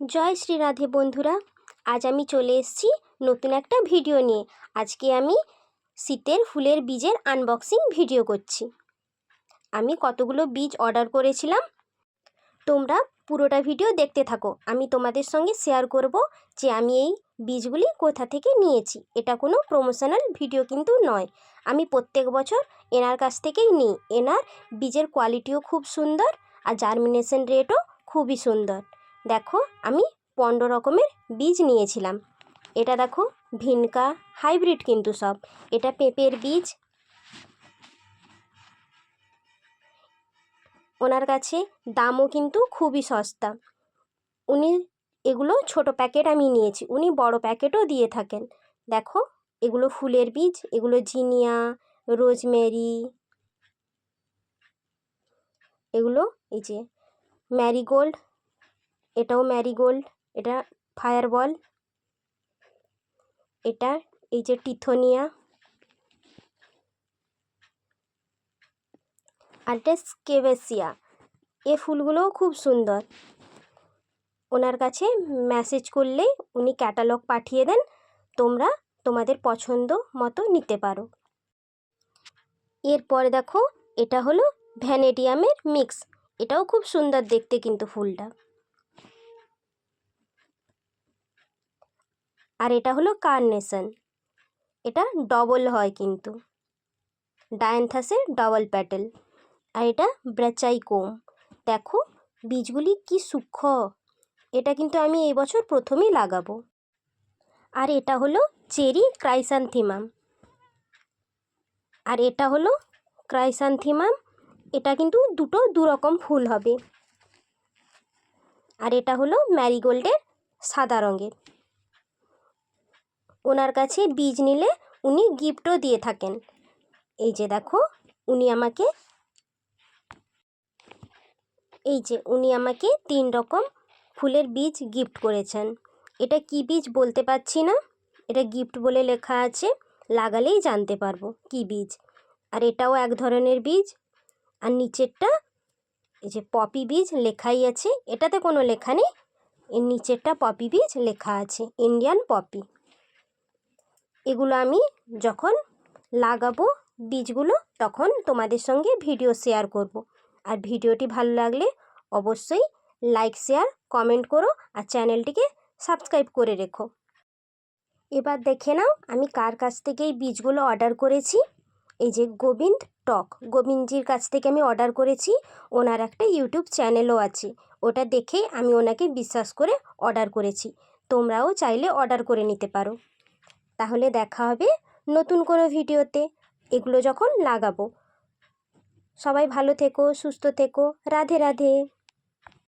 জয় শ্রী রাধে বন্ধুরা, আজ আমি চলে এসেছি নতুন একটা ভিডিও নিয়ে। আজকে আমি শীতের ফুলের বীজের আনবক্সিং ভিডিও করছি। আমি কতগুলো বীজ অর্ডার করেছিলাম, তোমরা পুরোটা ভিডিও দেখতে থাকো। আমি তোমাদের সঙ্গে শেয়ার করব যে আমি এই বীজগুলি কোথা থেকে নিয়েছি। এটা কোনো প্রমোশনাল ভিডিও কিন্তু নয়। আমি প্রত্যেক বছর এনার কাছ থেকেই নিই। এনার বীজের কোয়ালিটিও খুব সুন্দর আর জার্মিনেশন রেটও খুবই সুন্দর। দেখো, আমি পনেরো রকমের বীজ নিয়েছিলাম। এটা দেখো, ভিনকা, হাইব্রিড কিন্তু সব। এটা পেঁপের বীজ। ওনার কাছে দামও কিন্তু খুবই সস্তা। উনি এগুলো ছোট প্যাকেট আমি নিয়েছি, উনি বড় প্যাকেটও দিয়ে থাকেন। দেখো, এগুলো ফুলের বীজ, এগুলো জিনিয়া, রোজমেরি, এগুলো এই যে ম্যারিগোল্ড এটাও ম্যারিগোল্ড এটা ফায়ার বল এটা এই যে টিথোনিয়া আর এটা স্কেভেসিয়া এ ফুলগুলোও খুব সুন্দর। ওনার কাছে মেসেজ করলেই উনি ক্যাটালগ পাঠিয়ে দেন, তোমরা তোমাদের পছন্দ মতো নিতে পারো। এরপরে দেখো, এটা হলো ভ্যানেডিয়ামের মিক্স এটাও খুব সুন্দর দেখতে কিন্তু ফুলটা। আর এটা হলো কার্নেশন এটা ডবল হয় কিন্তু। ডায়ান্থাসের ডবল প্যাটেল আর এটা ব্রাচাই কোম দেখো, বীজগুলি কি সূক্ষ্ম। এটা কিন্তু আমি এই বছর প্রথমেই লাগাবো। আর এটা হলো চেরি ক্রাইসান্থিমাম আর এটা হলো ক্রাইসান্থিমাম এটা কিন্তু দুটো দুরকম ফুল হবে। আর এটা হলো ম্যারিগোল্ডের সাদা রঙের। ওনার কাছে বীজ নিলে উনি গিফটও দিয়ে থাকেন। এই যে দেখো, উনি আমাকে এই যে উনি আমাকে তিন রকম ফুলের বীজ গিফট করেছেন। এটা কি বীজ বলতে পারছি না। এটা গিফট বলে লেখা আছে, লাগালেই জানতে পারব কি বীজ। আর এটাও এক ধরনের বীজ। আর নিচেরটা, এই যে পপি বীজ লেখাই আছে। এটাতে কোনো লেখা নেই। এর নিচেরটা পপি বীজ লেখা আছে, ইন্ডিয়ান পপি। এগুলো আমি যখন লাগাবো বীজগুলো, তখন তোমাদের সঙ্গে ভিডিও শেয়ার করব। আর ভিডিওটি ভালো লাগলে অবশ্যই লাইক শেয়ার কমেন্ট করো আর চ্যানেলটিকে সাবস্ক্রাইব করে রেখো। এবার দেখে নাও আমি কার কাছ থেকে এই বীজগুলো অর্ডার করেছি। এই যে গোবিন্দ টক, গোবিন্দজির কাছ থেকে আমি অর্ডার করেছি। ওনার একটা ইউটিউব চ্যানেলও আছে। ওটা দেখেই আমি ওনাকে বিশ্বাস করে অর্ডার করেছি। তোমরাও চাইলে অর্ডার করে নিতে পারো। তাহলে দেখা হবে নতুন কোনো ভিডিওতে। এগুলো যখন লাগাবো। সবাই ভালো থেকো, সুস্থ থেকো। রাধে রাধে।